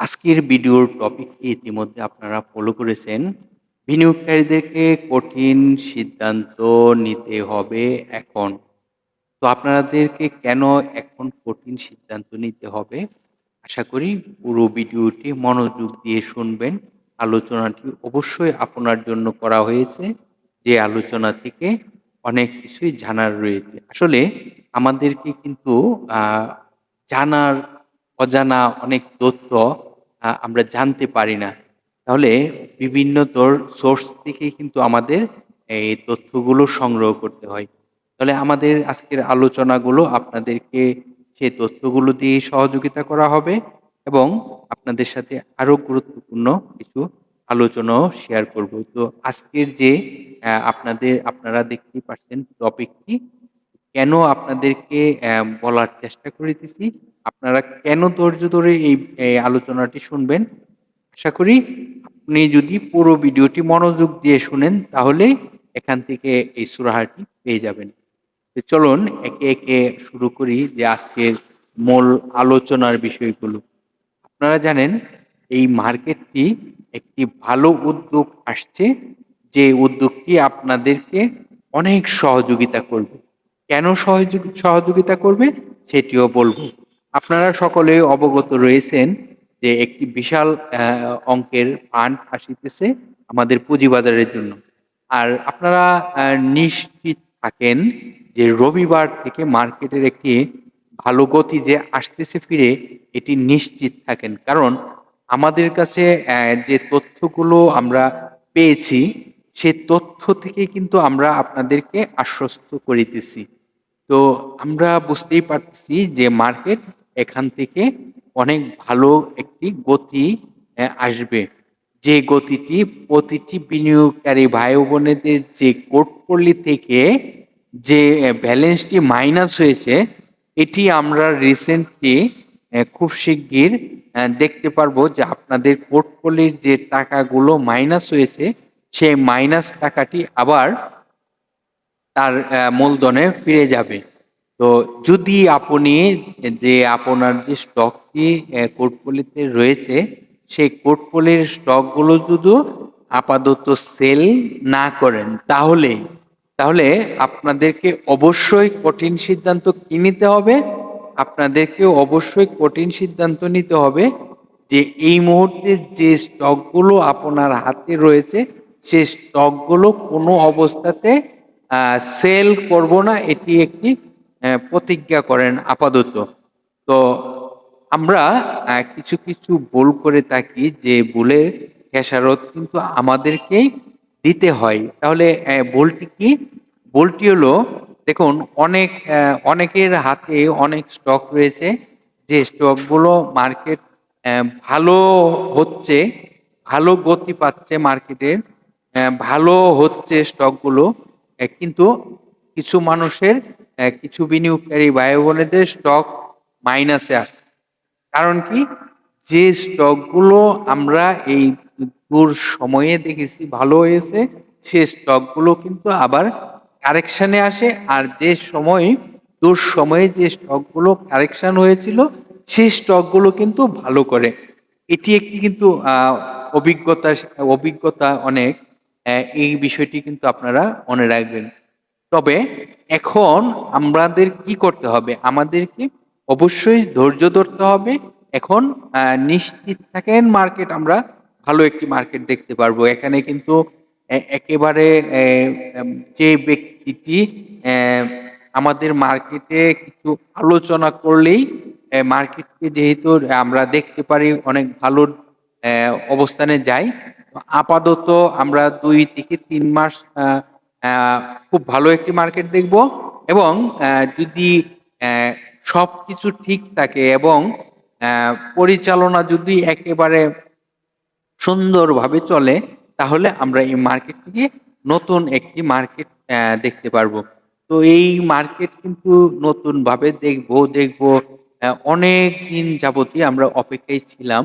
আজকের ভিডিওর টপিকটি ইতিমধ্যে আপনারা ফলো করেছেন। বিনিয়োগকারীদেরকে কঠিন সিদ্ধান্ত নিতে হবে এখন। তো আপনাদেরকে কেন এখন কঠিন সিদ্ধান্ত নিতে হবে? আশা করি পুরো ভিডিওটি মনোযোগ দিয়ে শুনবেন। আলোচনাটি অবশ্যই আপনার জন্য করা হয়েছে। যে আলোচনা থেকে অনেক কিছুই জানার রয়েছে। আসলে আমাদেরকে কিন্তু জানার অজানা অনেক তথ্য আমরা জানতে পারি না। তাহলে বিভিন্ন সোর্স থেকে কিন্তু আমাদের এই তথ্যগুলো সংগ্রহ করতে হয়। তাহলে আমাদের আজকের আলোচনাগুলো আপনাদেরকে সেই তথ্যগুলো দিয়ে সহযোগিতা করা হবে এবং আপনাদের সাথে আরও গুরুত্বপূর্ণ কিছু আলোচনাও শেয়ার করব। তো আজকের যে আপনাদের, আপনারা দেখতেই পাচ্ছেন টপিকটি কেন আপনাদেরকে বলার চেষ্টা করিতেছি আপনারা কেন ধৈর্য ধরে এই আলোচনাটি শুনবেন? আশা করি আপনি যদি পুরো ভিডিওটি মনোযোগ দিয়ে শুনেন, তাহলে এখান থেকে এই সুরাহাটি পেয়ে যাবেন। তো চলুন একে একে শুরু করি যে আজকের মূল আলোচনার বিষয়গুলো। আপনারা জানেন, এই মার্কেটটি একটি ভালো উদ্যোগ আসছে, যে উদ্যোগটি আপনাদেরকে অনেক সহযোগিতা করবে। কেন সহযোগি, সহযোগিতা করবে? সেটিও বলব। আপনারা সকলে অবগত রয়েছেন যে একটি বিশাল অঙ্কের ফান্ড আসিতেছে আমাদের পুঁজিবাজারের জন্য। আর আপনারা নিশ্চিত থাকেন যে রবিবার থেকে মার্কেটের একটি ভালো গতি যে আসতেছে ফিরে, এটি নিশ্চিত থাকেন। কারণ আমাদের কাছে যে তথ্যগুলো আমরা পেয়েছি সেই তথ্য থেকে কিন্তু আমরা আপনাদেরকে আশ্বস্ত করিতেছি। তো আমরা বুঝতেই পারছি যে মার্কেট এখান থেকে অনেক ভালো একটি গতি আসবে। যে গতিটি প্রতিটি বিনিয়োগকারী ভাই বোনেদের যে পোর্টফোলি থেকে যে ব্যালেন্সটি মাইনাস হয়েছে, এটি আমরা রিসেন্টলি খুব শিগগির দেখতে পারব যে আপনাদের পোর্টফোলির যে টাকাগুলো মাইনাস হয়েছে, সেই মাইনাস টাকাটি আবার তার মূলধনে ফিরে যাবে। তো যদি আপনি যে আপনার যে স্টকটি পোর্টফোলিওতে রয়েছে, সেই পোর্টফোলিওর স্টকগুলো যদি আপাতত সেল না করেন, তাহলে তাহলে আপনাদেরকে অবশ্যই কঠিন সিদ্ধান্ত কি নিতে হবে? আপনাদেরকে অবশ্যই কঠিন সিদ্ধান্ত নিতে হবে যে এই মুহূর্তে যে স্টকগুলো আপনার হাতে রয়েছে, সেই স্টকগুলো কোনো অবস্থাতে সেল করব না, এটি একটি প্রতিজ্ঞা করেন আপাতত। তো আমরা কিছু কিছু ভুল করে থাকি, যে ভুলের খেসারত কিন্তু আমাদেরকেই দিতে হয়। তাহলে ভুলটি কি? ভুলটি হলো, দেখুন, অনেক অনেকের হাতে অনেক স্টক রয়েছে, যে স্টকগুলো মার্কেট ভালো হচ্ছে, ভালো গতি পাচ্ছে মার্কেটের ভালো হচ্ছে স্টকগুলো কিন্তু কিছু মানুষের কিছু বিনিয়োগকারী ভাই বোনেদের স্টক মাইনাসে আসে। কারণ কি? যে স্টকগুলো আমরা এই দূর সময়ে দেখেছি ভালো হয়েছে, সে স্টকগুলো কিন্তু আবার কারেকশানে আসে। আর যে সময়, দূর সময়ে যে স্টকগুলো কারেকশন হয়েছিল সেই স্টকগুলো কিন্তু ভালো করে। এটি একটি কিন্তু অভিজ্ঞতা অভিজ্ঞতা অনেক। এই বিষয়টি কিন্তু আপনারা মনে রাখবেন। তবে এখন আমাদের কি করতে হবে? আমাদেরকে অবশ্যই ধৈর্য ধরতে হবে। এখন নিশ্চিত থাকেন মার্কেট, আমরা ভালো একটি মার্কেট দেখতে পারব। এখানে কিন্তু একেবারে যে ব্যক্তিটি আমাদের মার্কেটে কিছু আলোচনা করলেই মার্কেটকে যেহেতু আমরা দেখতে পারি, অনেক ভালো অবস্থানে যাই আপাতত আমরা দুই থেকে তিন মাস খুব ভালো একটি মার্কেট দেখব এবং যদি সব কিছু ঠিক থাকে এবং পরিচালনা যদি একেবারে সুন্দরভাবে চলে, তাহলে আমরা এই মার্কেটটিকে নতুন একটি মার্কেট দেখতে পারব। তো এই মার্কেট কিন্তু নতুনভাবে দেখব দেখব অনেক দিন যাবতই আমরা অপেক্ষায় ছিলাম।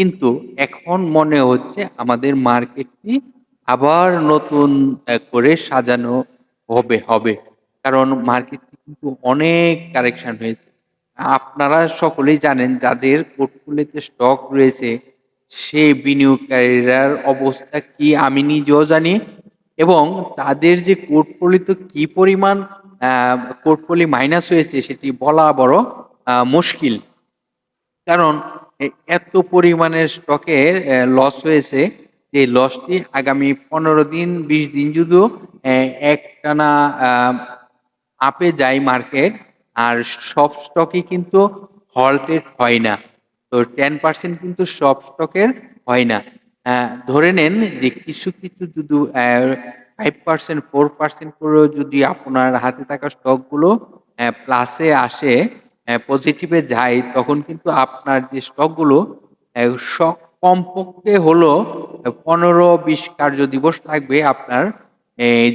কিন্তু এখন মনে হচ্ছে আমাদের মার্কেটটি আবার নতুন করে সাজানো হবে হবে। কারণ মার্কেটটি কিন্তু অনেক কারেকশন হয়েছে। আপনারা সকলেই জানেন, যাদের পোর্টফোলিওতে স্টক রয়েছে সেই বিনিয়োগকারীরার অবস্থা কি আমি নিজেও জানি। এবং তাদের যে পোর্টফোলিওতে কি পরিমাণ পোর্টফোলিও মাইনাস হয়েছে, সেটি বলা বড় মুশকিল। কারণ এত পরিমাণের স্টকের লস হয়েছে যে লসটি আগামী পনেরো দিন, বিশ দিন যদিও একটানা আপে যায় মার্কেট আর সব স্টকই কিন্তু হল্টেড হয় না। তো টেন পার্সেন্ট কিন্তু সব স্টকের হয় না। ধরে নেন যে কিছু কিছু যদি ফাইভ পার্সেন্ট ফোর পার্সেন্ট করেও যদি আপনার হাতে থাকা স্টকগুলো প্লাসে আসে পজিটিভে যায়, তখন কিন্তু আপনার যে স্টকগুলো কমপক্ষে হলো পনেরো বিশ কার্য দিবস লাগবে আপনার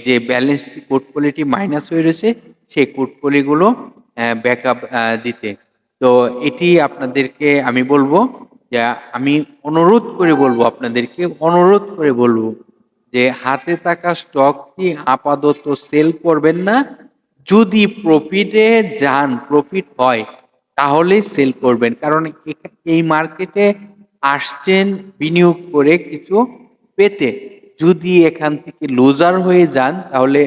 যে ব্যালেন্স পোর্টফোলিওটি মাইনাস হয়ে রয়েছে, সেই পোর্টফোলিওগুলো ব্যাক আপ দিতে। তো এটি আপনাদেরকে আমি বলব, যে আমি অনুরোধ করে বলব আপনাদেরকে, অনুরোধ করে বলব যে হাতে থাকা স্টকটি আপাতত সেল করবেন না যদি প্রফিটে যান প্রফিট হয় তাহলেই সেল করবেন। কারণ এই মার্কেটে আসছেন বিনিয়োগ করে কিছু পেতে। যদি এখান থেকে লুজার হয়ে যান, তাহলে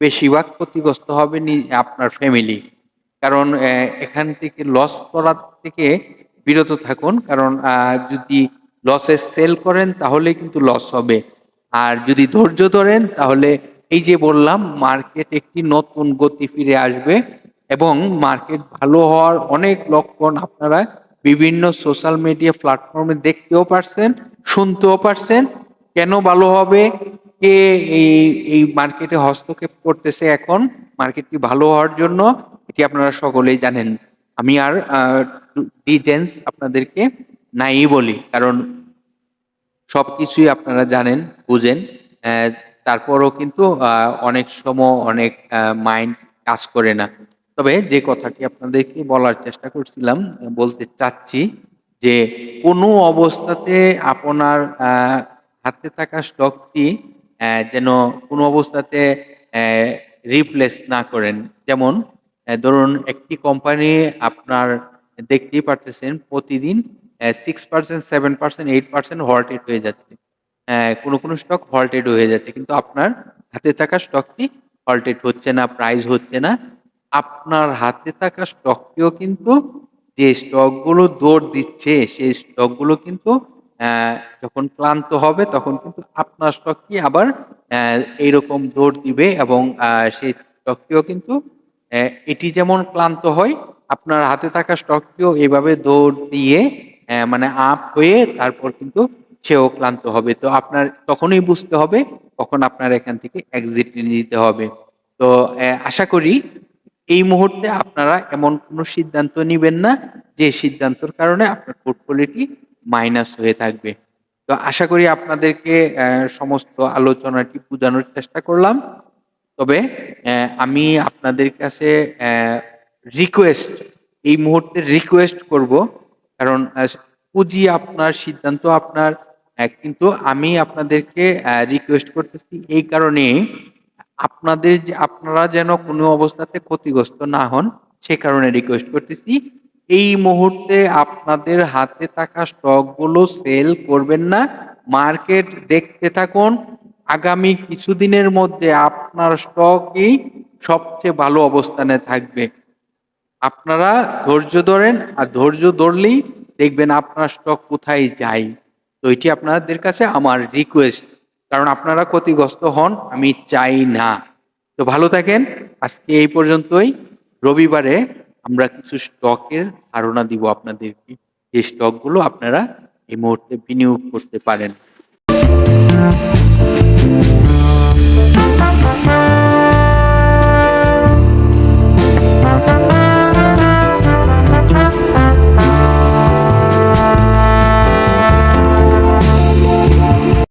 বেশিরভাগ ক্ষতিগ্রস্ত হবে আপনার ফ্যামিলি কারণ এখান থেকে লস করার থেকে বিরত থাকুন। কারণ যদি লসে সেল করেন, তাহলে কিন্তু লস হবে। আর যদি ধৈর্য ধরেন, তাহলে এই যে বললাম মার্কেট একটি নতুন গতি ফিরে আসবে এবং মার্কেট ভালো হওয়ার অনেক লক্ষণ আপনারা বিভিন্ন সোশ্যাল মিডিয়া প্ল্যাটফর্মে দেখতেও পারছেন, শুনতেও পারছেন। কেন ভালো হবে? কে এই এই মার্কেটে হস্তক্ষেপ করতেছে এখন? মার্কেটটি ভালো হওয়ার জন্য এটি আপনারা সকলেই জানেন। আমি আর ডিটেলস আপনাদেরকে নাই বলি, কারণ সবকিছুই আপনারা জানেন, বুঝেন তারপরও কিন্তু অনেক সময় অনেক মাইন্ড কাজ করে না। তবে যে কথাটি আপনাদেরকে বলার চেষ্টা করছিলাম, বলতে চাচ্ছি যে কোনো অবস্থাতে আপনার হাতে থাকা স্টকটি যেন কোনো অবস্থাতে রিপ্লেস না করেন। যেমন ধরুন একটি কোম্পানি আপনার দেখতেই পারতেছেন, প্রতিদিন six percent seven percent eight percent halted হয়ে যাচ্ছে। আহ, কোনো কোনো স্টক হল্টেড হয়ে যাচ্ছে কিন্তু আপনার হাতে থাকা স্টকটি হল্টেড হচ্ছে না প্রাইস হচ্ছে না। আপনার হাতে থাকা স্টকটিও কিন্তু যে স্টকগুলো দৌড় দিচ্ছে সেই স্টকগুলো কিন্তু যখন ক্লান্ত হবে তখন কিন্তু আপনার স্টকটি আবার এইরকম দৌড় দিবে এবং সেই স্টকটিও কিন্তু এটি যেমন ক্লান্ত হয় আপনার হাতে থাকা স্টকটিও এভাবে দৌড় দিয়ে মানে আপ হয়ে তারপর কিন্তু সেও ক্লান্ত হবে। তো আপনার তখনই বুঝতে হবে, কখন আপনার এখান থেকে এক্সিট নিতে হবে। তো আশা করি এই মুহূর্তে আপনারা এমন কোনো সিদ্ধান্ত নেবেন না, যে সিদ্ধান্তর কারণে আপনার পোর্টফোলিওটি মাইনাস হয়ে থাকবে। তো আশা করি আপনাদেরকে সমস্ত আলোচনাটি বোঝানোর চেষ্টা করলাম। তবে আমি আপনাদের কাছে রিকোয়েস্ট এই মুহূর্তে রিকোয়েস্ট করব। কারণ পুঁজি আপনার, সিদ্ধান্ত আপনার আহ, কিন্তু আমি আপনাদেরকে রিকোয়েস্ট করতেছি এই কারণে আপনাদের যে আপনারা যেন কোনো অবস্থাতে ক্ষতিগ্রস্ত না হন সে কারণে রিকোয়েস্ট করতেছি। এই মুহূর্তে আপনাদের হাতে থাকা স্টকগুলো সেল করবেন না মার্কেট দেখতে থাকুন। আগামী কিছুদিনের মধ্যে আপনার স্টকই সবচেয়ে ভালো অবস্থানে থাকবে। আপনারা ধৈর্য ধরেন আর ধৈর্য ধরলেই দেখবেন আপনার স্টক কোথায় যায়। তো এটি আপনাদের কাছে আমার রিকোয়েস্ট কারণ আপনারা ক্ষতিগ্রস্ত হন, আমি চাই না। তো ভালো থাকেন। আজকে এই পর্যন্তই। রবিবারে আমরা কিছু স্টকের ধারণা দিব আপনাদেরকে যে স্টকগুলো আপনারা এই মুহূর্তে বিনিয়োগ করতে পারেন।